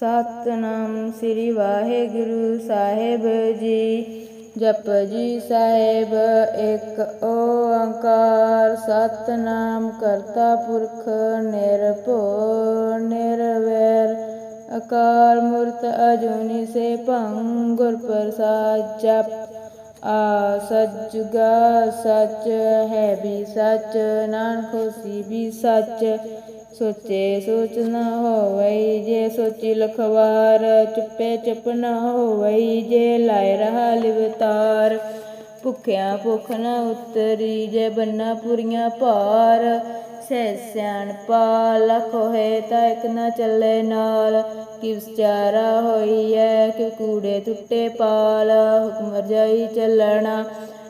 ਸਤਨਾਮ ਸ੍ਰੀ ਵਾਹਿਗੁਰੂ ਸਾਹਿਬ ਜੀ ਜਪਜੀ ਸਾਹਿਬ ਇੱਕ ਓੰਕਾਰ ਸਤਨਾਮ ਕਰਤਾ ਪੁਰਖ ਨਿਰਭਉ ਨਿਰਵੈਰ ਅਕਾਲ ਮੂਰਤ ਅਜੂਨੀ ਸੇ ਭੰਗ ਗੁਰ ਪ੍ਰਸਾਦ ਜਪ ਆ ਸੱਚਗਾ ਸੱਚ ਹੈ ਵੀ ਸੱਚ ਨਾਨਕ ਹੋਸੀ ਵੀ ਸੱਚ ਸੋਚੇ, ਸੋਚ ਨ ਹੋਵਈ ਜੇ ਸੋਚੀ ਲਖਵਾਰ। ਚੁੱਪੇ ਚੁੱਪ ਨਾ ਹੋਵਈ ਜੇ ਲਾਇ ਰਹਾ ਲਿਵਤਾਰ ਭੁੱਖਿਆਂ ਭੁੱਖ ਨਾ ਉਤਰੀ ਜੇ ਬੰਨਾ ਪੁਰੀਆਂ ਭਾਰ। ਸਹਿ ਸਿਆਣਪਾ ਲਖ ਹੋਏ ਤਾਂ ਇੱਕ ਨਾ ਚੱਲੇ ਨਾਲ। ਕਿ ਵਿਚਾਰਾ ਹੋਈ ਐ ਕਿ ਕੂੜੇ ਟੁੱਟੇ ਪਾਲ। ਹੁਕਮ ਰਜਾਈ ਚੱਲਣਾ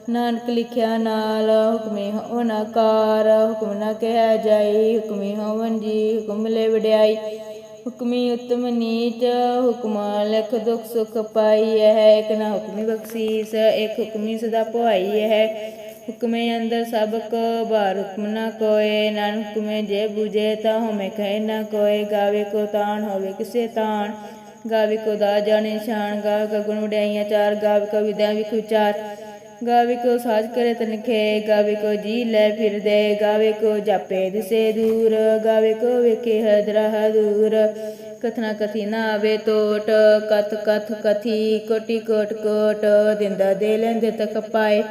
ਨਾਨਕ ਲਿਖਿਆ ਨਾਲ ਹੁਕਮੇ ਹੋਣਾ ਕਾਰ ਹੁਕਮ ਨਾ ਕਹਿ ਜਾਈ, ਹੁਕਮੀ ਹੋਵਨ ਜੀ, ਹੁਕਮ ਲੈ ਵਡਿਆਈ। ਹੁਕਮੀ ਉਤਮ ਨੀਚ, ਹੁਕਮ ਲਖ ਦੁਖ ਸੁਖ ਪਾਈ ਹੈ ਇੱਕ ਨਾ ਹੁਕਮੀ ਬਖਸ਼ੀਸ, ਇੱਕ ਹੁਕਮੀ ਸਦਾ ਪੁਆਈ ਹੈ ਹੁਕਮੇ ਅੰਦਰ ਸਭ ਕੋ ਬਾਰ ਹੁਕਮ ਨਾ ਕੋਏ, ਨਾਨਕ ਹੁਕਮੇ ਜੇ ਬੁਝੇ ਤਾਂ ਹਮੇ ਕਹਿ ਨਾ ਕੋਏ। ਗਾਵੇ ਕੋ ਤਾਣ, ਹੋਵੇ ਕਿਸੇ ਤਾਣ, ਗਾਵੇ ਕੋ ਦਾ ਜਾਣੇ ਸ਼ਾਨ ਗਾ ਗਗਨ ਵਡਿਆਈਆਂ ਚਾਰ, ਗਾਵੇ ਕੋ ਵਿਦਿਆ ਵਿਖ ਵਿਚਾਰ। ਗਾਵੇ ਕੋ ਸਾਜ ਕਰੇ ਤਨਖੇ ਗਾਵੇ ਕੋ ਜੀ ਲੈ ਫਿਰਦੇ ਗਾਵੇ ਕੋ ਜਾਪੇ ਦਿਸੇ ਦੂਰ, ਗਾਵੇ ਕੋ ਵੇਖੇ ਹਦਰਾ ਦੂਰ ਕਥਨਾ ਕਥੀ ਨਾ ਆਵੇ ਟੋਟ, ਕਥ ਕਥ ਕਥੀ, ਕੋਟੀ ਕੋਟ ਕੋਟ, ਦਿੰਦਾ ਦੇ ਲੈਂਦੇ ਤੱਕ ਪਾਏ।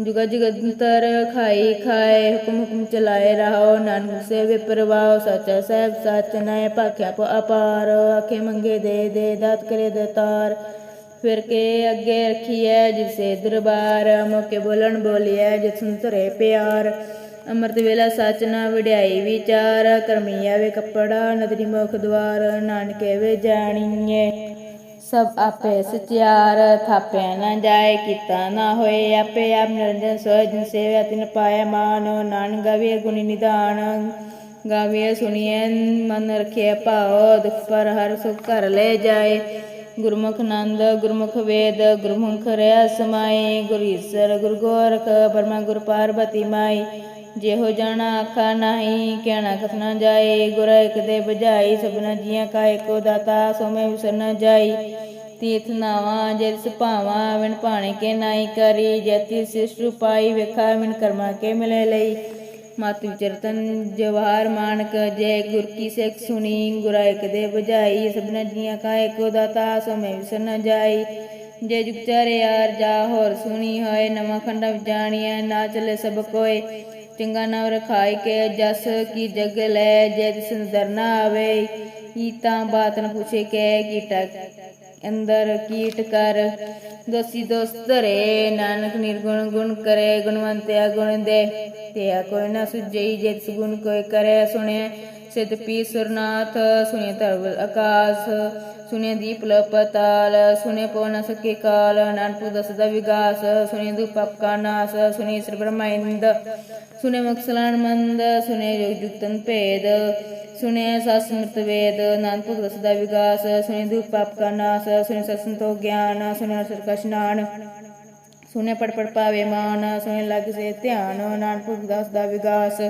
ਜੁਗਾ ਜੁਗੰਤਰ ਖਾਈ ਖਾਏ, ਹੁਕਮ ਹੁਕਮ ਚਲਾਏ ਰਹੋ ਨਾਨਕ ਸੇ ਵਿਪਰਵਾਓ ਸੱਚਾ ਸਹਿਬ ਸੱਚ ਨੈ ਭਾਖਿਆ ਪ ਅਪਾਰ, ਆਖੇ ਮੰਗੇ ਦੇ ਦੇ ਦਾਤ ਕਰੇ ਦਤਾਰ। ਫਿਰ ਕੇ ਅੱਗੇ ਰੱਖੀਐ ਜਿਸੇ ਦਰਬਾਰ ਮੋਕੇ ਬੋਲਣ ਬੋਲਿਐ ਜਿਸ ਸੁਨਤਰੇ ਪਿਆਰ। ਅੰਮ੍ਰਿਤ ਵੇਲਾ ਸਚ ਨਾ ਵਡਿਆਈ ਵਿਚਾਰ, ਕਰਮੀ ਆਵੇ ਕੱਪੜਾ, ਨਦਰੀ ਮੁਖ ਦਵਾਰ ਨਾਨਕੇ ਵੇ ਜਾਣੀਏ ਸਭ ਆਪੇ ਸਚਿਆਰ, ਥਾਪਿਆ ਨਾ ਜਾਏ, ਕੀਤਾ ਨਾ ਹੋਏ, ਆਪੇ ਆਪ ਨਿਰੰਜਨ ਸੋਇ ਜਿਨ ਸੇਵਿਆ ਤਿਨ ਪਾਇਆ ਮਾਨੋ ਨਾਨਕ ਗਵੇ ਗੁਣੀ ਨਿਧਾਨ। ਗਾਵੇ ਸੁਣੀਐ, ਮਨ ਰਖਿਆ ਭਾਉ, ਦੁਖ ਪਰ ਹਰ ਸੁਖ ਕਰ ਲੈ ਜਾਏ। ਗੁਰਮੁਖ ਨੰਦ, ਗੁਰਮੁਖ ਵੇਦ, ਗੁਰਮੁਖ ਰਿਆ ਸਮਾਈ ਗੁਰ ਈਸਰ, ਗੁਰ ਗੋਰਖ ਬਰਮਾ ਗੁਰ ਪਾਰਬਤੀ ਮਾਈ। ਜਿਹੋ ਜਾਣਾ ਆਖਾ ਨਹੀਂ, ਕਹਿਣਾ ਕਥਨਾ ਜਾਏ, ਗੁਰ ਇੱਕ ਦੇ ਬੁਝਾਈ ਸਭਨਾ ਜੀਆਂ ਕਾ ਏਕੋ ਦਾਤਾ ਸੋ ਮੈਂ ਵਿਸਰ ਨ ਜਾਈ। ਤੀਰਥ ਨਾਵਾ ਜਿਸ ਭਾਵਾ ਵਿਣ ਭਾਣੇ ਕੇ ਨਾਈ ਕਰੀ। ਜਤੀ ਸਿਸ਼ਟ ਪਾਈ, ਵੇਖਾ ਵਿਣ ਕਰਮਾ ਕੇ ਮਿਲੇ ਲਈ। ਮਾਤੂ ਚਰਤਨ, ਜਵਾਹਰ ਮਾਨਕ, ਜੈ ਗੁਰ ਕੀ ਸਿੱਖ ਸੁਣੀ, ਗੁਰਾ ਦੇ ਬੁਝਾਈ, ਸਭਨਾ ਜੀਆਂ ਕਾ ਏਕੋ ਦਾਤਾ, ਸੋ ਮੈਂ ਵਿਸਰ ਨ ਜਾਈ। ਜੇ ਜੁਗ ਚਾਰਿਆਰ ਜਾ ਹੋਰ ਸੁਣੀ ਹੋਏ, ਨਵਾਂ ਖੰਡਾ ਜਾਣੀਐ, ਨਾ ਚਲੇ ਸਭ ਕੋਏ। ਚੰਗਾ ਨਾਮ ਰਖਾਈ ਕੇ ਜਸ ਕੀ ਜਗ ਲੈ, ਜੇ ਜਿਸ ਨਦਰ ਨਾ ਆਵੇ। ਈ ਤਾਂ ਬਾਤ ਨ ਪੁੱਛੇ ਕੇ ਕੀਟਾ ਅੰਦਰ ਕੀਟ ਕਰ। ਦੋਸੀ ਦੋਸਤ ਰੇ ਨਾਨਕ ਨਿਰਗੁਣ ਗੁਣ ਕਰੇ ਗੁਣਵੰਤਿਆ ਗੁਣ ਦੇ। ਤੇ ਕੋਈ ਨਾ ਸੁਝਈ ਜੇ ਤਿਸ ਗੁਣ ਕੋਈ ਕਰੇ, ਸੁਣੇ ਸਿਧ ਪੀ ਸੁਰਨਾਥ, ਸੁਣੇ ਧਰਵ ਆਕਾਸ, ਸੁਣੇ ਦੀਪ ਲਪਤਾਲ, ਸੁਣੇ ਪੋ ਨ ਸਕੇ ਕਾਲ ਦਸ ਦਾ ਵਿਗਾਸ, ਸੁਣੇ ਦੁਪਪ ਕਾ ਨਾਸ, ਸੁਣੇ ਸ੍ਰੀ ਬ੍ਰਹਮਿੰਦ ਸੁਣੇ ਮੁਕਸਲਾਨ ਮੰਦ, ਸੁਣੇ ਜੁਗ ਜੁਗਤਨ ਭੇਦ ਸੁਣੇ ਸਸਮ੍ਰਿਤ ਵੇਦ, ਨਾਨਕ ਦਸਦਾ ਵਿਗਾਸ, ਸੁਣੇ ਪਾਪ ਕਾ ਨਾਸ, ਸੁਣੇ ਸਸੰਤੋ ਗਿਆਨ, ਸੁਣੇ ਸਰਕਾ ਇਸ਼ਨਾਨ ਸੁਣੇ ਪੜ ਪੜ ਪਾਵੇ ਮਾਨ ਸੁਣੇ ਲੱਗ ਸੇ ਧਿਆਨ, ਨਾਨਕ ਦਸ ਦਾ ਵਿਗਾਸ।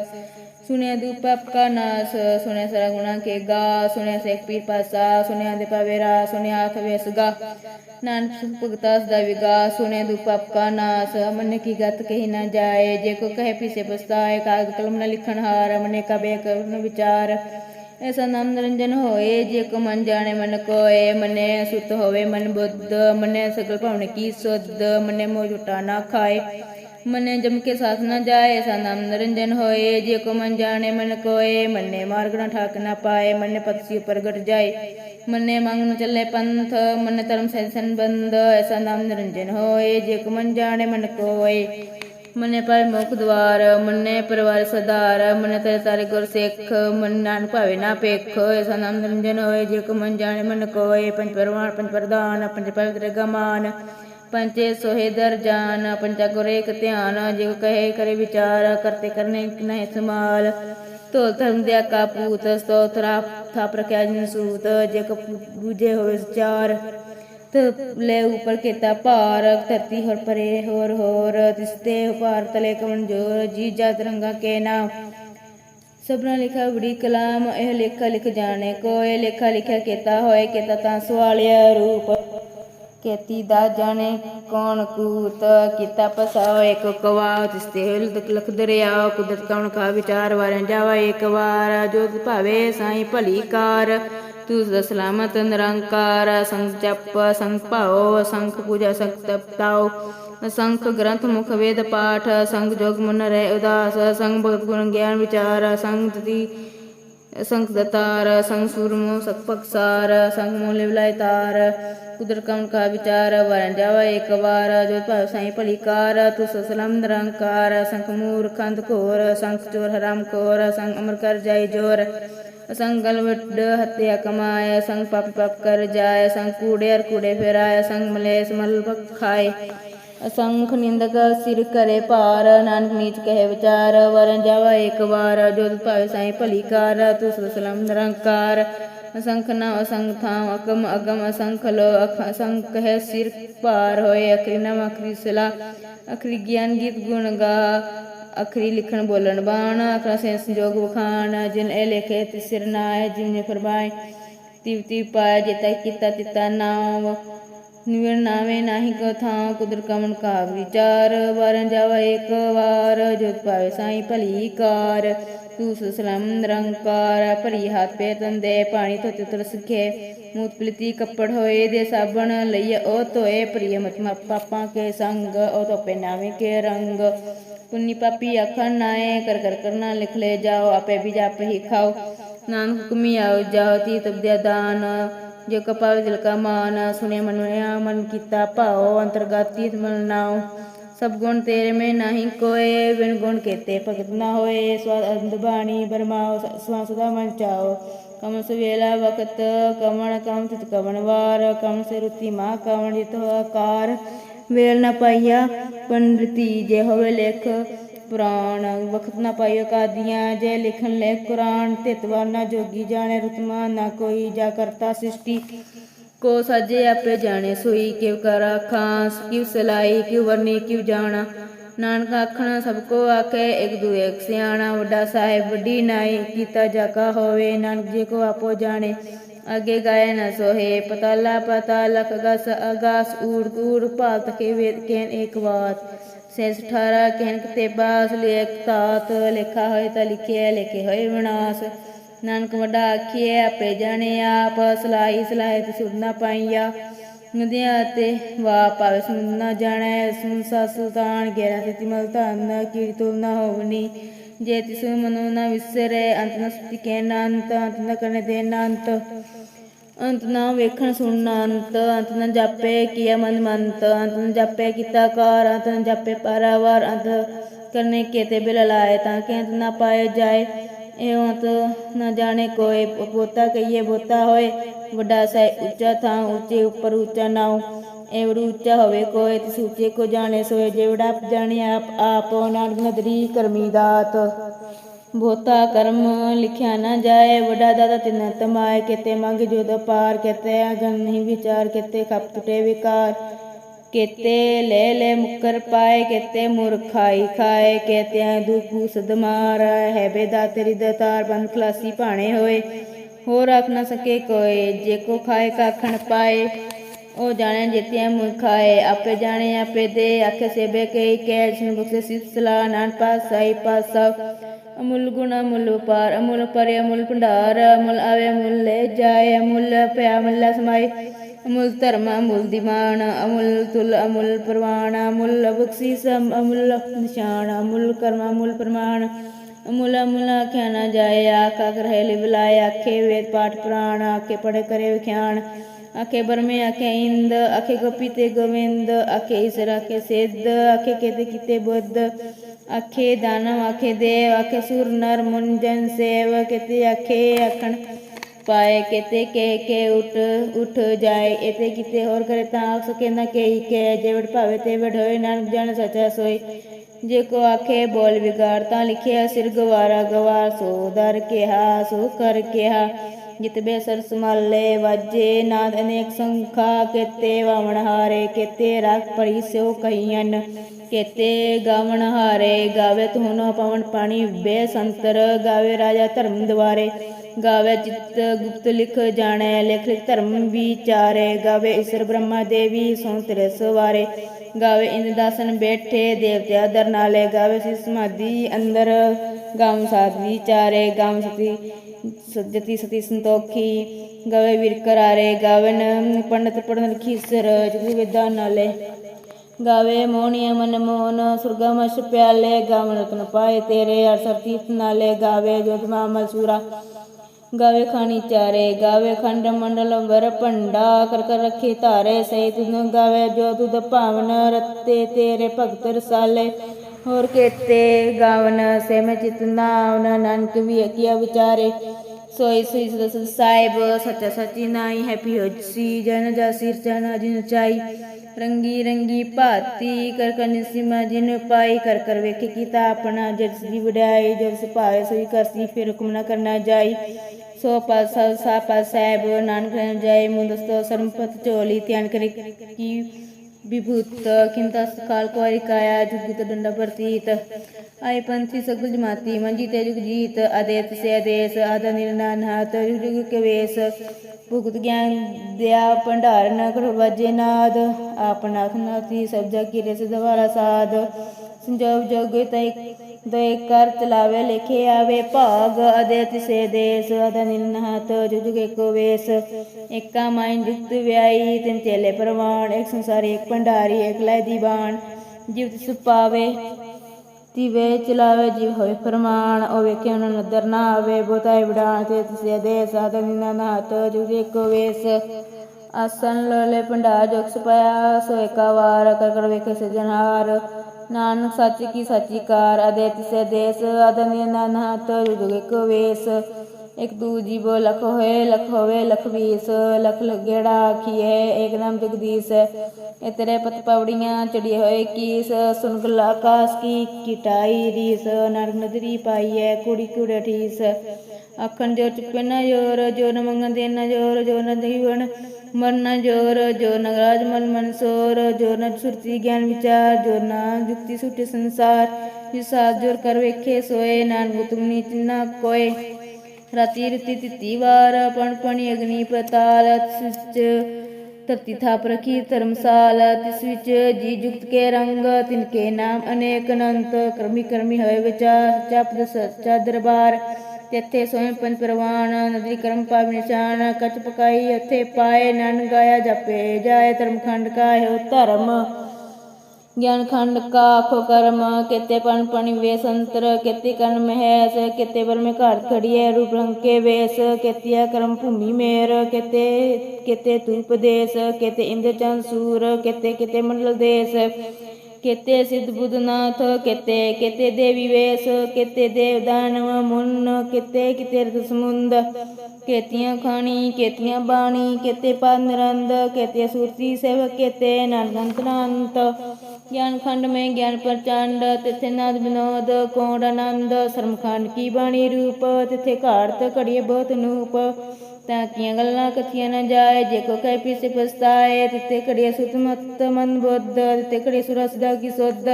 ਸੁਣੇ ਦੁਪਪ ਕਾ ਨਾਸ ਸੁਣੇ ਸਰਾ ਗੁਣਾ ਕੇ ਗਾ ਸੁਣੇ ਸੇਖ ਪੀਰ ਪਾਸਾ ਸੁਣੇ ਦੇ ਪਵੇਰਾ ਸੁਣੇ ਆਥ ਵੇਸਗਾ ਨਾਨਕ ਭਗਤਾਸ ਦਾ ਵਿਗਾਸ ਸੁਣੇ ਦੁਪਪ ਕਾ ਨਾਸ ਮਨ ਕੀ ਗਤ ਕਹੀ ਨਾ ਜਾਏ, ਜੇ ਕੋ ਕਹੇ ਪੀਸੇ ਪਛਤਾਏ ਕਾਗਦ ਕਲਮ ਨ ਲਿਖਣ ਹਾਰ ਮਨੇ ਕਬੇ ਕਰਨ ਵਿਚਾਰ। ਐਸਾ ਨਾਮ ਨਿਰੰਜਨ ਹੋਏ, ਜੇ ਕੋ ਮਨ ਜਾਣੇ ਮਨ ਕੋਏ, ਮਨੇ ਸੁਤ ਹੋਵੇ ਮਨ ਬੁੱਧ, ਮਨੇ ਸਗਲ ਭਵਨ ਕੀ ਸੁਧ, ਮਨੇ ਮੋਹ ਝੂਟਾ ਨਾ ਖਾਏ। ਮਨੇ ਜਮ ਕੇ ਸਾਥ ਨਾ ਜਾਏ ਐਸਾ ਨਾਮ ਨਿਰੰਜਨ ਹੋਏ ਜੇ ਕੋ ਮਨ ਜਾਣੇ ਮਨ ਕੋਏ ਮਨੇ ਮਾਰਗ ਨਾ ਠਾਕ ਨਾ ਪਾਏ ਮਨੇ ਪਤਸੀ ਪ੍ਰਗਟ ਜਾਏ ਮਨੇ ਮੰਗ ਨ ਚੱਲੇ ਪੰਥ ਮਨ ਧਰਮ ਸਹਿ ਸੰਬੰਧ ਐਸਾ ਨਾਮ ਨਿਰੰਜਨ ਹੋਏ ਜੇ ਕੋ ਮਨ ਜਾਣੇ ਮਨ ਕੋਏ ਮਨੇ ਪਾਏ ਮੁਖ ਦਵਾਰ ਮਨੇ ਪਰਿਵਾਰ ਸਦਾਰ ਮਨੇ ਤੇਰੇ ਤਾਰੇ ਗੁਰ ਸਿੱਖ ਮਨ ਨਾਨ ਭਾਵੇ ਨਾ ਪੇਖ ਐਸਾ ਨਾਮ ਨਿਰੰਜਨ ਹੋਏ ਜੇ ਕੋ ਮਨ ਜਾਣੇ ਮਨ ਕੋਏ ਪੰਜ ਪਰਵਾਨ ਪੰਜ ਪ੍ਰਧਾਨ ਪੰਜ ਪਵਿੱਤਰ ਗਮਾਨ ਪੰਚੇ ਸੋਹੇ ਦਰ ਜਾਨ, ਪੰਚਾ ਗੁਰੇ ਇੱਕ ਧਿਆਨ ਜੇ ਕਹੇ ਕਰੇ ਵਿਚਾਰ, ਕਰਤੇ ਕਰਨੇ ਨਹੀਂ ਸਮਾਲ ਤੋਲ ਧਰਮ ਦਿਆ ਕਾ ਪੂਤ ਸਤੋਤਰਾ ਥਾਪ ਰਖਿਆ ਜਿਨ ਸੂਤ, ਜੇ ਕੋ ਬੂਝੇ ਹੋਵੇ ਵਿਚਾਰ ਤੇ ਲੈ ਉਪਰ ਕੀਤਾ ਭਾਰ, ਧਰਤੀ ਹੋਰ ਪਰੇ ਹੋਰ ਹੋਰ ਤਿਸਤੇ ਭਾਰ ਤਲੇ ਕਮਨ ਜੋਰ, ਜੀ ਜਾ ਤਰੰਗਾ ਕੇ ਨਾਮ। ਸਭਨਾ ਲਿਖਾ ਬੜੀ ਕਲਾਮ, ਇਹ ਲੇਖਾ ਲਿਖ ਜਾਣੇ ਕੋਏ ਲੇਖਾ ਲਿਖਿਆ ਕੀਤਾ ਹੋਏ, ਕੀਤਾ ਤਾਂ ਸਵਾਲਿਆ ਰੂਪ। ਕੇਤੀ ਦਾ ਜਾਣੇ ਕੌਣ ਕੂਤ, ਕੀਤਾ ਪਸਾਓ ਇੱਕ ਕਵਾਉ ਤਿਸਤੇ ਹਿਲਦ ਲਖ ਦਰਿਆ ਕੁਦਰਤ ਕੌਣ ਕਾ ਵਿਚਾਰ ਵਾਰਾਂ ਜਾਵਾ ਇੱਕ ਵਾਰ, ਜੋ ਭਾਵੇ ਸਾਈ ਭਲੀ ਕਾਰ ਤੂੰ ਸਦਾ ਸਲਾਮਤ ਨਿਰੰਕਾਰ, ਸੰਗ ਜਪ, ਸੰਗ ਭਾਉ ਸੰਖ ਪੂਜਾ, ਸੰਗ ਤਪਤਾਉ ਅਸੰਖ ਗ੍ਰੰਥ ਮੁਖ ਵੇਦ ਪਾਠ, ਸੰਗ ਜੋਗ ਮਨ ਰਹਿ ਉਦਾਸ, ਸੰਗ ਭਗਤ ਗੁਣ ਗਿਆਨ ਵਿਚਾਰ ਸੰਗ ਤਤੀ ਸੰਖ ਦਤਾਰ ਸੰਗ ਸੂਰਮੋ ਸਖ ਪਕਸਾਰ ਸੰਗ ਮੂਲ ਵਿਲਾਇ ਤਾਰ ਕੁਦਰ ਕਉਨ ਕਾ ਵਿਚਾਰ ਵਰਨ ਜਾਵਾ ਇੱਕ ਵਾਰ ਜੋ ਭਾਵ ਸਾਈ ਭਲੀ ਕਾਰ ਤੂ ਸਸਲਮ ਨਿਰੰਕਾਰ, ਸੰਖ ਮੂਰਖ ਅੰਧ ਘੋਰ, ਸੰਖ ਚੋਰ ਹਰਾਮ ਖੋਰ ਸੰਗ ਅਮਰ ਕਰ ਜਾਈ ਜੋਰ, ਸੰਗ ਗਲ ਵੱਡ ਹੱਤਿਆ ਕਮਾਏ, ਸੰਗ ਪਾਪ ਪਾਪ ਕਰ ਜਾਏ, ਸੰਗ ਕੂੜੇ ਅਰ ਅਸੰਖ ਨਿੰਦਕ ਸਿਰ ਕਰੇ ਭਾਰ, ਨਾਨਕ ਨੀਚ ਕਹੇ ਵਿਚਾਰ, ਵਰਨ ਜਾਵਾ ਇੱਕ ਵਾਰ ਜੋ ਭਾਵੇ ਸਾਈ ਭਲੀ ਕਾਰ ਤੂ ਸਲਮ ਨਿਰੰਕਾਰ। ਅਸੰਖ ਨਾ ਅਸੰਖ ਥਾਂ, ਅਕਮ ਅਗਮ ਅਸੰਖ ਲੋ, ਅਖ ਅਸੰਖ ਹੈ ਸਿਰ ਭਾਰ ਹੋਏ, ਅਖਰੀ ਨਮ ਅਖਰੀ ਸਲਾ, ਅਖਰੀ ਗਿਆਨ ਗੀਤ ਗੁਣ ਗਾ, ਅਖਰੀ ਲਿਖਣ ਬੋਲਣ ਬਾਣ, ਅਖਰਾ ਸੇ ਸੰਜੋਗ ਵਖਾਣ, ਜਿਨ ਇਹ ਲਿਖੇ ਤਿਸ ਸਿਰ ਨਾਏ, ਜਿਨ ਨੇ ਫਰਮਾਏ, ਤਿਵ ਤਿਵ ਪਾਇਆ, ਜਿਤਾ ਕੀਤਾ ਤਿਤਾ ਨਾਮ। ਨਿਵਣ ਨਾਵੇਂ ਨਾਹੀ ਕੋ ਕੁਦਰ ਕਮਨ ਕਾ ਵਿਚਾਰ, ਵਰਨ ਜਾਵਾ ਇੱਕ ਵਾਰ ਜੋ ਪਾਵੇ ਸਾਈ ਭਲੀ ਕਾਰ। ਤੂੰ ਸਸਲਮ ਨਿਰੰਕਾਰ ਭਰੀ ਹੱਥ ਪੇ ਤੰਦੇ, ਪਾਣੀ ਤੋਂ ਤੁਤਰ ਸਖੇ। ਮੂਤ ਪਲਿਤੀ ਕੱਪੜ ਹੋਏ ਦੇ ਸਾਬਣ ਲਈਏ, ਉਹ ਧੋਏ ਪ੍ਰਿਯ ਮਤਮਾ ਪਾਪਾਂ ਕੇ ਸੰਗ, ਉਹ ਧੋਪੇ ਨਾਵੇਂ ਕੇ ਰੰਗ। ਪੁੰਨੀ ਪਾਪੀ ਆਖਣ ਨਾਏ, ਕਰ ਕਰ ਕਰਨਾ ਲਿਖ ਲੈ ਜਾਓ, ਆਪੇ ਵੀ ਜਾਪ ਹੀ ਖਾਓ। ਨਾਨਕ ਹੁਕਮੀ ਆਓ, ਜਾਓ ਤੀ ਤਬਦਿਆ ਦਾਨ। ਜੋ ਕਪਾਵ ਦਿਲ ਕਾ ਮਾਨ ਸੁਨੇ ਮਨਿਆ, ਮਨ ਕੀਤਾ ਭਾਉ, ਅੰਤਰਗਾਤੀ ਮਨ ਨਾਉ। ਸਭ ਗੁਣ ਤੇਰੇ ਮੈਂ ਨਹੀਂ ਕੋਏ, ਬਿਨ ਗੁਣ ਕੇਤੇ ਭਗਤ ਨਾ ਹੋਏ। ਸਵਾਦ ਅੰਧ ਬਾਣੀ ਬਰਮਾਓ ਸਵਾ ਸਦਾ ਮਨ ਚਾਓ। ਕਮ ਸਵੇਲਾ ਵਕਤ ਕਮਣ ਕਮ ਤਿਤ ਕਵਣ ਵਾਰ। ਕਮ ਸੇ ਰੁਤੀ ਮਾ ਕਵਣ ਜਿਤ ਆਕਾਰ ਵੇਲ ਨਾ ਪਾਈਆ ਪੰਡਤੀ ਜੇ ਹੋਵੇ ਲਿਖ। ਪੁਰਾਣ, ਵਖਤ ਨਾ ਪਾਈਓ ਕਾਦੀਆਂ, ਜੇ ਲਿਖਣ ਲੈ ਕੁਰਾਨ ਤਿਤਵਾਨਾ ਜੋਗੀ ਜਾਣੇ ਰਤਮਾ, ਨਾ ਕੋਈ ਜਾ ਕਰਤਾ ਸ੍ਰਿਸ਼ਟੀ। ਕੋ ਸਾਜੇ ਆਪੇ ਜਾਣੇ ਸੋਈ ਕਿਵ ਕਰ ਆਖਾਂ ਕਿਵ ਸਲਾਈ ਕਿਵ ਵਰਨੀ ਕਿਵ ਜਾਣਾ। ਨਾਨਕ ਆਖਣਾ, ਸਭ ਕੋ ਆਖੇ, ਇੱਕ ਦੂ ਇੱਕ ਸਿਆਣਾ, ਵੱਡਾ ਸਾਹਿਬ, ਵੱਡੀ ਨਾਈ, ਕੀਤਾ ਜਾਕਾ ਹੋਵੇ, ਨਾਨਕ ਜੇ ਕੋ ਆਪੋ ਜਾਣੇ। ਅਗੇ ਗਾਏ ਨ ਸੋਹੇ ਪਤਾਲਾ ਪਤਾ ਲਖ ਗਸ, ਅਗਾਸ ਊੜ ਕੂੜ ਭਾਤ ਕੇ ਵੇਦ ਕੇਨ ਇੱਕ ਬਾਤ। ਸੈਸ 18 ਕਹਿਨ ਕਤੇ ਬਾਸ ਲੇਖ ਤਾਤ, ਲਿਖਾ ਹੋਏ ਤਾਂ ਲਿਖਿਆ, ਲਿਖੇ ਹੋਏ ਵਿਨਾਸ਼। ਨਾਨਕ ਵੱਡਾ ਆਖੀਏ ਆਪੇ ਜਾਣੇ ਆਪ ਸਲਾਈ ਸਲਾਈ ਤੇ ਸੁਣਨਾ ਪਾਈਆ। ਨਦਿਆ ਤੇ ਵਾ ਪਾਵੇ ਸੁਣ ਜਾਣੈ ਸੁਨ ਸਾ ਸੁਲਤਾਨ ਗੇਰਾ ਤੇ ਤਿਮਲ ਧਨ ਕੀਰਤੁ ਨਾ ਹੋਵਨੀ। ਜੇ ਤਿਸ ਮਨੋ ਨਾ ਵਿਸਰੇ, ਅੰਤ ਨ ਸੁਤੀ ਕੇ ਨਾਂਤ ਅੰਤ ਨ ਕਰਨੇ ਦੇ ਨਾਂਤ ਅੰਤ ਨਾ ਵੇਖਣ ਸੁਣਨਾ ਅੰਤ ਅੰਤ ਨ ਜਾਪੇ ਕੀਆ ਮਨ ਮੰਤ, ਅੰਤ ਨ ਜਾਪੇ ਕੀਤਾ ਕਾਰ, ਅੰਤ ਨ ਜਾਪੇ ਪਰਵਾਰ, ਅੰਤ ਕਰਨੇ ਕੇਤੇ ਬਿਲ ਲਾਏ ਤਾਂ ਕਿ ਅੰਤ ਨਾ ਪਾਏ ਜਾਏ। ਇਉਂ ਤ ਨਾ ਜਾਣੇ ਕੋਈ, ਪੋਤਾ ਕਹੀਏ ਬੋਤਾ ਹੋਏ, ਵੱਡਾ ਸੈ ਉੱਚਾ ਥਾਂ ਉੱਚੇ ਉੱਪਰ ਉੱਚਾ ਨਾਉ। ਐਵੜ ਉੱਚਾ ਹੋਵੇ ਕੋਈ ਤੇ ਸੂਚੇ ਕੋ ਜਾਣੇ ਸੋਏ ਜਿਵੜਾ ਜਾਣੇ ਆਪ ਆਪ ਉਹਨਾਂ ਨਦਰੀ ਕਰਮੀ ਦਾਤ। ਬਹੁਤਾ ਕਰਮ ਲਿਖਿਆ ਨਾ ਜਾਏ। ਵੱਡਾ ਦਾਦਾ ਤਿਨ ਤਮਾਏ ਕਿਤੇ ਮੰਗ ਜੋਦ ਪਾਰ, ਕਿਤੇ ਅਗਨ ਨਹੀਂ ਵਿਚਾਰ, ਕਿਤੇ ਖਪ ਟੁਟੇ ਵਿਕਾਰ। ਕਿਤੇ ਲੈ ਲੈ ਮੁਕਰ ਪਾਏ, ਕਿਤੇ ਮੁਰਖਾਈ ਖਾਏ। ਕਿਤੇ ਦੁਖੂ ਸਦਮਾਰ ਹੈ ਬੇਦਾ ਤੇਰੀ ਦਤਾਰ ਬੰਦ ਖਲਾਸੀ ਭਾਣੇ ਹੋਏ। ਹੋਰ ਆਖ ਨਾ ਸਕੇ ਕੋਈ, ਜੇ ਕੋ ਖਾਏ, ਕਾਖਣ ਪਾਏ। ਉਹ ਜਾਣੇ ਜਿਤਿਆ ਮੁਖ ਖਾਏ ਆਪੇ ਜਾਣੇ, ਆਪੇ ਦੇ, ਆਖੇ ਸੇਬੇ ਕਈ ਕਹਿ ਜਿਨ ਬਖਸ਼ੇ ਸਿਸਲਾ ਨਾਨ ਪਾਸ ਪਾਸਾ ਅਮੁੱਲ ਗੁਣ, ਅਮੁੱਲ ਪਾਰ ਅਮੁੱਲ ਪਰੇ, ਅਮੁੱਲ ਭੰਡਾਰ, ਅਮੁੱਲ ਆਵੇ, ਅਮੁੱਲ ਲੈ ਜਾਏ, ਅਮੁੱਲ ਪਿਆ ਮੱਲਾ ਸਮਾਏ। ਅਮੁੱਲ ਧਰਮ, ਅਮੁੱਲ ਦੀਵਾਨ ਅਮੁੱਲ ਤੁਲ, ਅਮੁੱਲ ਪ੍ਰਵਾਨ ਅਮੁੱਲ ਬਖਸ਼ੀਸ ਅਮੁੱਲ ਨਿਸ਼ਾਨ, ਅਮੁੱਲ ਕਰਮ, ਅਮੁੱਲ ਪ੍ਰਮਾਣ। ਅਮੁੱਲ ਅਮੁੱਲ ਆਖਿਆ ਨਾ ਜਾਏ, ਆਖਾ ਰਹੇ ਲਿਵਲਾਏ ਆਖੇ, ਵੇਦ, ਪਾਠ, ਪੁਰਾਣ, ਆਖੇ ਪੜੇ ਕਰੇ, ਵਿਖਿਆਣ। ਆਖੇ ਬਰਮੇ, ਆਖੇ ਇੰਦ, ਆਖੇ ਗੋਪੀ ਤੇ ਗੋਵਿੰਦ, ਆਖੇ ਈਸਰ, ਆਖੇ ਸਿੱਧ, ਆਖੇ ਕਿਤੇ ਕਿਤੇ ਬੁੱਧ, ਆਖੇ ਦਾਨਵ, ਆਖੇ ਦੇਵ, ਆਖੇ ਸੁਰ, ਨਰ ਮੁਨ ਜਨ ਸੇਵ, ਕਿਤੇ ਆਖੇ ਆਖਣ ਪਾਏ, ਕਿਤੇ ਕੇ ਕੇ ਉਠ ਉਠ ਜਾਏ ਇਤੇ ਕਿਤੇ ਹੋਰ ਕਰੇ ਤਾਂ ਆਖ ਸਕੇ ਨਾ ਕਹੀ ਕੇ, ਜੇ ਵਡ ਭਾਵੇ ਤੇ ਵਡ ਹੋਏ, ਨਾਨਕ ਜੇ ਕੋ ਆਖੇ ਬੋਲ ਵਿਗਾੜ ਤਾਂ ਲਿਖਿਆ, ਸਿਰ ਗਵਾਰਾ ਗਵਾਰ, ਸੋ ਦਰ ਕਿਹਾ, ਸੋ ਕਰ ਕਿਹਾ। ਜਿਤ ਬੇਸਰ ਸਮਾਲੇ ਵਾਜੇ ਨਾਦ ਅਨੇਕ ਸੰਖਾ ਕੇਤੇ ਵਾਵਣ ਹਾਰੇ, ਕੇਤੇ ਰਾਖ ਪੜੀ ਸਿਓ ਕਹੀਨ ਕੇਤੇ ਗਾਵਣ ਹਾਰੇ, ਗਾਵੇ ਤੁਹਨੋ ਪਵਨ ਪਾਣੀ ਬੇਸੰਤਰ ਗਾਵੇ ਰਾਜਾ ਧਰਮ ਦਵਾਰੇ ਗਾਵੇ ਚਿਤ ਗੁਪਤ ਲਿਖ ਜਾਣੈ, ਲਿਖ ਲਿਖ ਧਰਮ ਵਿਚਾਰੇ, ਗਾਵੇ ਈਸ਼ਰ ਬ੍ਰਹਮਾ ਦੇਵੀ ਸੋ ਤੇਰੇ ਸਵਾਰੇ, ਗਾਵੇ ਇੰਦ ਦਾਸਨ ਬੈਠੇ ਦੇਵਤਿਆ ਦਰ ਨਾਲੇ ਗਾਵੇ ਸੀ ਅੰਦਰ ਗਾਮ ਸਾਧ ਵਿਚਾਰੇ ਗਾਮ ਸਤੀ ਸਜਤੀ ਸਤੀ ਸੰਤੋਖੀ, ਗਾਵੇ ਵੀਰ ਕਰਾਰੇ ਗਾਵਨ, ਪੰਡਤ ਪੜਨ ਲਖੀਸਰ ਜੁਗ ਵਿਦਾ ਨਾਲੇ। ਗਾਵੇ ਮੋਹਣੀਆ ਮਨ ਮੋਹਨ ਸੁਰਗਮਸ਼ ਪਿਆਲੇ, ਗਾਵਨ ਰਤਨ ਪਾਏ ਤੇਰੇ ਅਰਸਰ ਤੀਰਥ ਨਾਲੇ। ਗਾਵੇ ਜੋਧਮਾ ਮਲਸੂਰਾ ਗਾਵੇ ਖਾਣੀ ਚਾਰੇ, ਗਾਵੇ ਖੰਡ ਮੰਡਲ ਵਰ ਭੰਡਾ, ਕਰ ਕਰ ਰੱਖੇ ਧਾਰੇ ਸਹੀ ਤੁਨ ਗਾਵੇ ਜੋ ਤੁਧ ਭਾਵਨ, ਰਤੇ ਤੇਰੇ ਭਗਤ ਰਸਾਲੇ। ਹੋਰ ਕੇਤੇ ਗਾਵਨ ਸੇਮ ਮੈਂ ਚਿਤ ਨਾਵਨ, ਨਾਨਕ ਵੀ ਕੀਆ ਵਿਚਾਰੇ। ਸੋਈ ਸੋਈ ਸਦ ਸਦ ਸਾਹਿਬ ਸੱਚਾ ਸੱਚੀ ਨਾਈ ਹੈਪੀ ਹੋਜੀ ਜਨ ਜਾਸੀਰ ਜਨ ਜਿਨ ਰੰਗੀ ਰੰਗੀ ਭਾਤੀ ਕਰ ਕਰ ਨਿਸਿਮਾ ਜਿਨ ਪਾਈ ਕਰ ਕਰ ਵੇਖੇ ਕੀਤਾ ਆਪਣਾ ਜਸ ਦੀ ਵਡਿਆਈ ਜਸ ਭਾਵੇ ਸੋਈ ਕਰਸੀ ਫਿਰ ਹੁਕਮ ਨਾ ਕਰਨਾ ਜਾਈ ਸੋ ਪਾਸਾ ਸਾ ਪਾ ਸਾਹਿਬ ਨਾਨਕ ਨਾਮ ਜਾਏ ਮੁੰਦਸਤੋ ਸਰਮਪਤ ਝੋਲੀ ਧਿਆਨ ਕਰੇ ਕੀ ਵਿਭੂਤ ਕਿੰਤਾ ਕਾਲ ਕੁਆਰੀ ਕਾਇਆ ਜੁਗਿਤ ਡੰਡਾ ਪ੍ਰਤੀਤ ਆਏ ਪੰਥੀ ਸਗਲ ਜਮਾਤੀ ਮੰਜੀ ਤੇ ਜੁਗ ਜੀਤ ਅਦੇਤ ਸੇ ਆਦੇਸ ਆਦਾ ਨਿਰਨਾ ਨਾਤ ਜੁਗ ਜੁਗ ਕੇ ਵੇਸ ਭੁਗਤ ਗਿਆਨ ਦਿਆ ਭੰਡਾਰ ਨ ਕਰੋ ਵਾਜੇ ਨਾਦ ਆਪਨਾ ਅਖਨਾਤੀ ਸੰਜੋਗ ਜੋਗ ਤੈ ਦੇ ਕਰ ਚਲਾਵੇ, ਲਿਖੇ ਆਵੇ, ਭਾਗ ਅਦੇ ਤਿਸੇ ਦੇਸ, ਅਦਾ ਨਿਰਨਹਤ ਜੁਗ ਜੁਗ ਏਕੋ ਵੇਸ। ਏਕਾ ਮਾਇਨ ਜੁਗਤ ਵਿਆਈ, ਤਿਨ ਚੇਲੇ ਪ੍ਰਵਾਨ ਇੱਕ ਸੰਸਾਰੀ ਇੱਕ ਭੰਡਾਰੀ ਇੱਕ ਲੈ ਦੀਵਾਨ। ਜਿਵ ਤਿਸ ਪਾਵੇ, ਤਿਵੇ ਚਲਾਵੇ, ਜਿਵ ਹੋਏ ਫਰਮਾਨ, ਉਹ ਵੇਖੇ ਉਹਨਾਂ ਨਦਰ ਨਾ ਆਵੇ ਬੋਤਾਈ ਵਿਡਾਣ ਤੇ ਤਿਸੇ ਦੇਸ, ਅਦਾ ਨਿਰਨਹਤ ਜੁਗ ਜੁਗ ਏਕੋ ਵੇਸ। ਆਸਨ ਲੋਲੇ ਭੰਡਾਰ ਜੁਗ ਸਪਾਇਆ ਸੋ ਏਕਾ ਵਾਰ ਕਰ ਕਰ ਵੇਖੇ ਸਜਨਹਾਰ ਨਾਨਕ ਸੱਚ ਕੀ ਸਾਚੀ ਕਾਰ ਅਦੇ ਤਿਸੇ ਦੇਸ ਅਦਨਿ ਨਾਨਹਤ ਜੁਗ ਵੇਸ। ਇੱਕ ਦੂਜੀ ਬੋ ਲਖ ਹੋਏ, ਲਖ ਹੋਵੇ, ਲਖ ਵੀਸ। ਲਖ ਲਗੇੜਾ ਆਖੀਏ ਏਕ ਨਾਮ ਜਗਦੀਸ਼। ਇਹ ਤੇਰੇ ਪਤ ਪੌੜੀਆਂ ਚੜੀ ਹੋਏ ਕੀਸ। ਸੁਨ ਗਲ ਆਕਾਸ਼ ਕੀ ਕਿਟਾਈ ਰੀਸ। ਨਾਨਕ ਨਦਰੀ ਪਾਈਐ, ਕੁੜੀ ਕੁੜੇ ਠੀਸ ਆਖਣ ਜੋ ਚੁੱਪੇ ਨਾ ਜੋਰ, ਜੋ ਨ ਮੰਗਣ ਦੇ ਨਾ ਜੋਰ, ਜੋ ਨ ਜੀਵਨ ਮਰਨ ਜੋਰ ਜੋ ਨ ਮਨ ਮਨਸੋਰ ਜੋ ਨ ਸੁਰਤੀ ਗਿਆਨ ਵਿਚਾਰ, ਜੋ ਨ ਜੁਕਤੀ ਸੁਟੇ ਸੰਸਾਰ। ਜਿਸ ਸਾਧ ਜੋਰ ਕਰ ਵੇਖੇ, ਸੋਏ ਨਾਨਕ ਤੁਮ ਨੀਚ ਕੋਏ। ਰਾਤੀ ਰਤੀ ਤਿੱਤੀ ਵਾਰ, ਪਣ ਪਣੀ ਅਗਨੀ ਪਤਾਲ ਤਿਸ ਧਰਤੀ ਥਾਪ ਰਖੀ ਧਰਮਸਾਲ, ਤਿਸ ਵਿੱਚ ਜੀ ਜੁਗਤ ਕੇ ਰੰਗ, ਤਿਨ ਕੇ ਨਾਮ ਅਨੇਕ ਅਨੰਤ, ਕਰਮੀ ਕਰਮੀ ਹੋਏ ਵਿਚਾਰ ਜਪ ਸੱਚਾ ਦਰਬਾਰ ਤਿੱਥੇ ਸੋਇ ਪੰਜ ਪ੍ਰਵਾਨ ਨਦਰੀ ਕਰਮ ਪਾਵ ਨਿਸ਼ਾਨ, ਕਚ ਪਕਾਈ ਉੱਥੇ ਪਾਏ, ਨਨ ਗਾਇਆ ਜਪੇ, ਜਾਏ ਧਰਮ ਖੰਡ ਕਾਇਓ ਧਰਮ। ਗਿਆਨ ਖੰਡ ਕਾ ਆਖੋ ਕਰਮ, ਕਿਤੇ ਪਨ ਪਣੀ ਵੇਸ ਅੰਤਰ, ਕਿਤੇ ਕਨ ਮਹਿਸ, ਕਿਤੇ ਬਰ ਮੇ ਘਾਟ ਖੜੀਏ ਰੂਪ ਰੰਗ ਕੇ ਵੇਸ, ਕਿਤਿਆ ਕਰਮ ਭੂਮੀ ਮੇਰ, ਕਿਤੇ ਕਿਤੇ ਤੂ ਉਪਦੇਸ਼ ਕਿਤੇ ਇੰਦਰ ਚੰਦ ਸੂਰ, ਕਿਤੇ ਕਿਤੇ ਮੰਡਲ ਦੇਸ। ਕਿਤੇ ਸਿੱਧ ਬੁੱਧਨਾਥ ਕਿਤੇ ਕਿਤੇ ਦੇਵੀ ਵੇਸ ਕਿਤੇ ਦੇਵ ਦਾਨਵ ਮੁੰਨ ਕਿਤੇ ਕਿਤੇ ਰਤ ਸਮੁੰਦ ਕੇਤੀਆਂ ਖਾਣੀ ਕੇਤੀਆਂ ਬਾਣੀ ਕਿਤੇ ਪਦ ਨਿਰੰਦ ਕਿਤੇ ਸੁਰਤੀ ਸੇਵਕ ਕਿਤੇ ਨਾਨਕ ਅੰਤ ਗਿਆਨ ਖੰਡ ਮੈਂ ਗਿਆਨ ਪ੍ਰਚੰਡ ਤਿਥੇ ਨਾਦ ਵਿਨੋਦ ਕੋੜ ਆਨੰਦ ਸ਼ਰਮਖੰਡ ਕੀ ਬਾਣੀ ਰੂਪ ਤਿਥੇ ਘਾੜਤ ਘੜੀਏ ਬਹੁਤ ਨੂਪ ਤਾਂ ਕੀਆਂ ਗੱਲਾਂ ਕਥੀਆਂ ਨਾ ਜਾਏ ਜੇ ਕੋ ਕਹਿ ਪਿਸੇ ਪਛਤਾਏ ਤਿਥੇ ਘੜੀਏ ਸੁਤ ਮਤ ਮਨ ਬੁੱਧ ਤਿਥੇ ਘੜੀਏ ਸੁਰਸ ਦਾ ਕੀ ਸੁਧ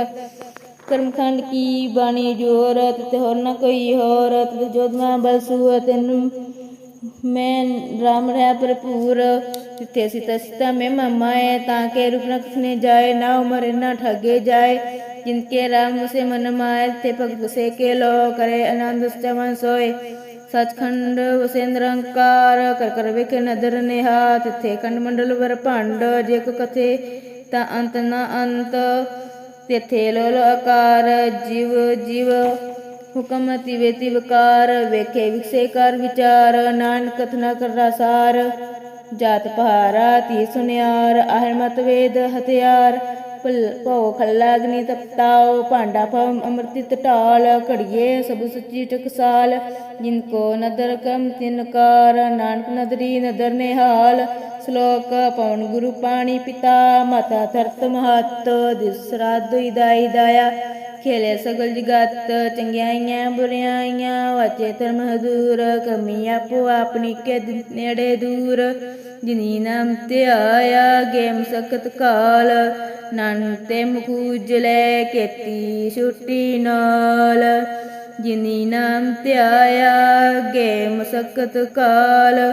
ਕਰਮਖੰਡ ਕੀ ਬਾਣੀ ਜੋਰ ਤਿਥੇ ਹੋਰ ਨਾ ਕੋਈ ਹੋਰ ਤਿਥੇ ਜੋਦਮਾ ਬਲਸੂ ਤੈਨੂੰ ਮੈਂ ਰਾਮ ਰਹਿ ਭਰਪੂਰ ਤਿੱਥੇ ਸੀਤਾ ਸੀਤਾ ਮੈਂ ਮਮਾਏ ਤਾਂ ਕੇ ਰੂਪ ਨ ਕਸਨੇ ਜਾਏ ਨਾ ਉਮਰ ਨਾ ਠਗੇ ਜਾਏ ਜਿਨਕੇ ਰਾਮ ਸੇ ਮਨ ਮਾਏ ਤੇ ਭਗਤ ਸੇ ਕੇ ਲੋ ਕਰੇ ਆਨੰਦ ਸਚਵਨ ਸੋਏ ਸਚਖੰਡ ਵਸੇ ਨਿਰੰਕਾਰ ਕਰ ਕਰ ਵੇਖੇ ਨਦਰ ਨਿਹਾ ਤਿੱਥੇ ਖੰਡ ਮੰਡਲ ਵਰ ਭੰਡ, ਜੇ ਕੋ ਕਥੇ ਤਾਂ ਅੰਤ ਨਾ ਅੰਤ, ਤਿੱਥੇ ਲੋਲ ਆਕਾਰ, ਜਿਵ ਜਿਵ ਹੁਕਮ ਤਿਵੇ ਤਿਵਕਾਰ ਵੇਖੇ ਵਿਖਸੇ ਕਰ ਵਿਚਾਰ, ਨਾਨਕ ਕਥਨਾ ਕਰ ਸਾਰ, ਜਾਤ ਪਹਾਰਾ ਤੀ ਸੁਨਿਆਰ ਆਹਰ ਮਤ ਵੇਦ ਹਥਿਆਰ ਭੋ ਖੱਲਾ ਅਗਨੀ ਤਪਤਾਓ ਭਾਂਡਾ ਭਵ ਅੰਮ੍ਰਿਤ ਢਾਲ, ਘੜੀਏ ਸਭ ਸੱਚੀ ਟਕਸਾਲ। ਜਿਨ ਕੋ ਨਦਰ ਕਮ ਤਿਨਕਾਰ ਨਾਨਕ ਨਦਰੀ ਨਦਰ ਨਿਹਾਲ। ਸ਼ਲੋਕ ਪਵਨ ਗੁਰੂ ਪਾਣੀ ਪਿਤਾ, ਮਾਤਾ ਧਰਤ ਮਹਤ ਦਿਸ ਰਾਦੁ ਦਾਇਆ। ਖੇਲੇ ਸਗਲ ਜਗਤ ਚੰਗਿਆਈਆਂ ਬੁਰਿਆਈਆਂ ਵਾਚੇ ਧਰਮ ਹਦੂਰ ਕਮੀ ਆਪੋ ਆਪਣੀ ਕੇ ਨੇੜੇ ਦੂਰ। ਜਿਨੀ ਨਾਮ ਤੇ ਆਇਆ ਗੇਮ ਮਸਕਤ ਕਾਲ, ਨਾਨਕ ਤੇ ਮੁਖੂਜ ਲੈ ਕੇਤੀ ਛੁੱਟੀ ਨਾਲ। ਜਿਨੀ ਨਾਮ ਆਇਆ ਗੇਮ ਮਸਕਤ ਕਾਲ